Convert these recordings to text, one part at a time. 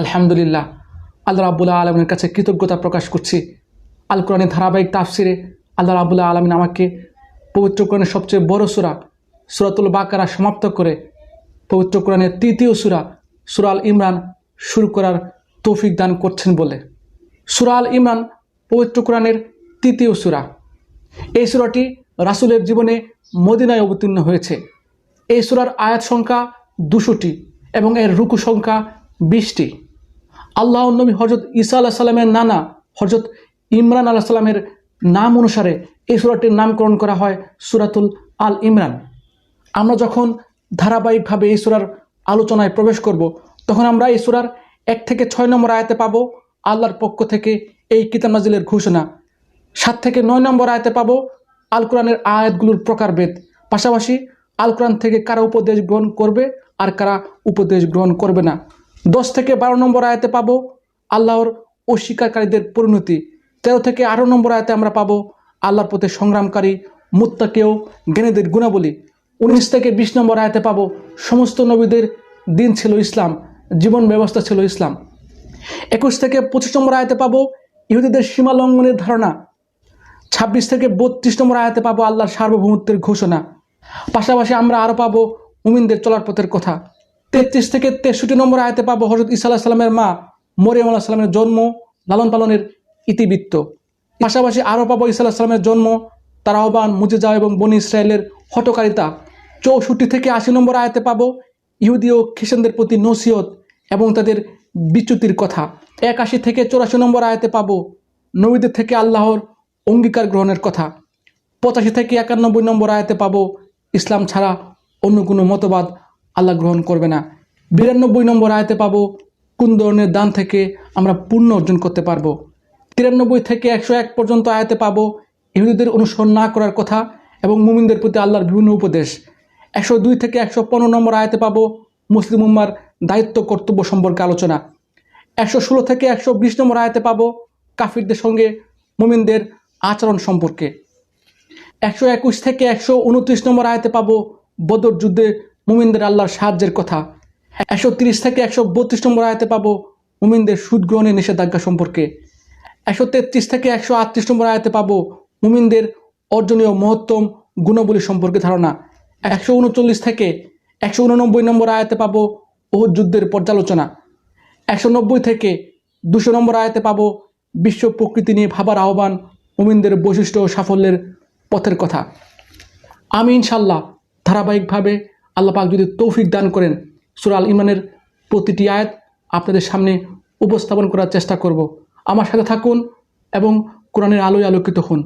আলহামদুলিল্লাহ, আল্লাহ রাবুল্লাহ আলমের কাছে কৃতজ্ঞতা প্রকাশ করছি। আল কোরআনের ধারাবাহিক তাফসিরে আল্লাহ রাবুল্লাহ আলমিন আমাকে পবিত্র কোরআনের সবচেয়ে বড় সুরা, সুরাতুল বাকারা সমাপ্ত করে পবিত্র কোরআনের তৃতীয় সুরা সুরাল ইমরান শুরু করার তৌফিক দান করছেন বলে। সুরাল ইমরান পবিত্র কোরআনের তৃতীয় সুরা। এই সুরাটি রাসূলের জীবনে মদিনায় অবতীর্ণ হয়েছে। এই সুরার আয়াত সংখ্যা দুশোটি এবং এর রুকু সংখ্যা বিশটি। আল্লাহ নবী হজরত ঈসা আল্লাহ সাল্লামের নানা হজরত ইমরান আল্লাহ সাল্লামের নাম অনুসারে এই সুরাটির নামকরণ করা হয় সুরাতুল আল ইমরান। আমরা যখন ধারাবাহিকভাবে এই সুরার আলোচনায় প্রবেশ করব, তখন আমরা এই সুরার এক থেকে ছয় নম্বর আয়াতে পাবো আল্লাহর পক্ষ থেকে এই কিতাব নাজিলের ঘোষণা। সাত থেকে নয় নম্বর আয়াতে পাবো আল কোরআনের আয়াতগুলোর প্রকারভেদ। পাশাপাশি আল কোরআন থেকে কারা উপদেশ গ্রহণ করবে আর কারা উপদেশ গ্রহণ করবে না। দশ থেকে বারো নম্বর আয়াতে পাবো আল্লাহর অস্বীকারীদের পরিণতি। তেরো থেকে আঠারো নম্বর আয়াতে আমরা পাবো আল্লাহর পথে সংগ্রামকারী, মুত্তাকেও, জ্ঞানীদের গুণাবলী। উনিশ থেকে বিশ নম্বর আয়াতে পাবো সমস্ত নবীদের দিন ছিল ইসলাম, জীবন ব্যবস্থা ছিল ইসলাম। একুশ থেকে পঁচিশ নম্বর আয়াতে পাবো ইহুদিদের সীমা লঙ্ঘনের ধারণা। ছাব্বিশ থেকে বত্রিশ নম্বর আয়াতে পাবো আল্লাহর সার্বভৌমত্বের ঘোষণা। পাশাপাশি আমরা আরও পাবো মুমিনদের চলার পথের কথা। তেত্রিশ থেকে তেষট্টি নম্বর আয়তে পাবো হজরত ইসা আল্লাহ সাল্লামের মা মরিয়াম আল্লাহ সাল্লামের জন্ম লালন পালনের ইতিবৃত্ত পাশাপাশি আরও পাবো ইসা আল্লাহ সাল্লামের জন্ম তার আহ্বান মুজিজা এবং বনি ইসরায়েলের হটকারিতা চৌষট্টি থেকে আশি নম্বর আয়তে পাবো ইহুদি ও খ্রিস্টানদের প্রতি নসিহত এবং তাদের বিচ্যুতির কথা। একাশি থেকে চৌরাশি নম্বর আয়তে পাবো নবীদের থেকে আল্লাহর অঙ্গীকার গ্রহণের কথা। পঁচাশি থেকে একানব্বই নম্বর আয়তে পাবো ইসলাম ছাড়া অন্য কোনো মতবাদ আল্লাহ গ্রহণ করবে না। বিরানব্বই নম্বর আয়াতে পাবো, কোন ধরনের দান থেকে আমরা পূর্ণ অর্জন করতে পারব? তিরানব্বই থেকে একশো এক পর্যন্ত আয়াতে পাবো, ইহুদিদের অনুসরণ না করার কথা এবং মুমিনদের প্রতি আল্লাহর বিভিন্ন উপদেশ। একশো দুই থেকে একশো পনেরো নম্বর আয়াতে পাবো, মুসলিম উম্মার দায়িত্ব কর্তব্য সম্পর্কে আলোচনা। একশো ষোলো থেকে একশো বিশ নম্বর আয়াতে পাবো, কাফিরদের সঙ্গে মুমিনদের আচরণ সম্পর্কে। একশো একুশ থেকে একশো উনত্রিশ নম্বর আয়াতে পাবো, বদর যুদ্ধে মুমিনদের আল্লাহর সাহায্যের কথা। একশো তিরিশ থেকে একশো বত্রিশ নম্বর আয়াতে পাবো মুমিনদের সুদ গ্রহণের নিষেধাজ্ঞা সম্পর্কে। একশো তেত্রিশ থেকে একশো আটত্রিশ নম্বর আয়াতে পাবো মুমিনদের অর্জনীয় মহত্তম গুণাবলী সম্পর্কে ধারণা। একশো উনচল্লিশ থেকে একশো উননব্বই নম্বর আয়াতে পাবো ওহুদ যুদ্ধের পর্যালোচনা। একশো নব্বই থেকে দুশো নম্বর আয়াতে পাবো বিশ্ব প্রকৃতি নিয়ে ভাবার আহ্বান মুমিনদের বৈশিষ্ট্য ও সাফল্যের পথের কথা। আমি ইনশাল্লাহ ধারাবাহিকভাবে আল্লাহ পাক যদি তৌফিক দান করেন সুরাল ইমানের প্রতিটি আয়াত আপনাদের সামনে উপস্থাপন করার চেষ্টা করব। আমার সাথে থাকুন এবং কোরআনের আলোয় আলোকিত হন।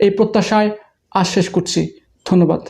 এই প্রত্যাশায় আজ শেষ করছি। ধন্যবাদ।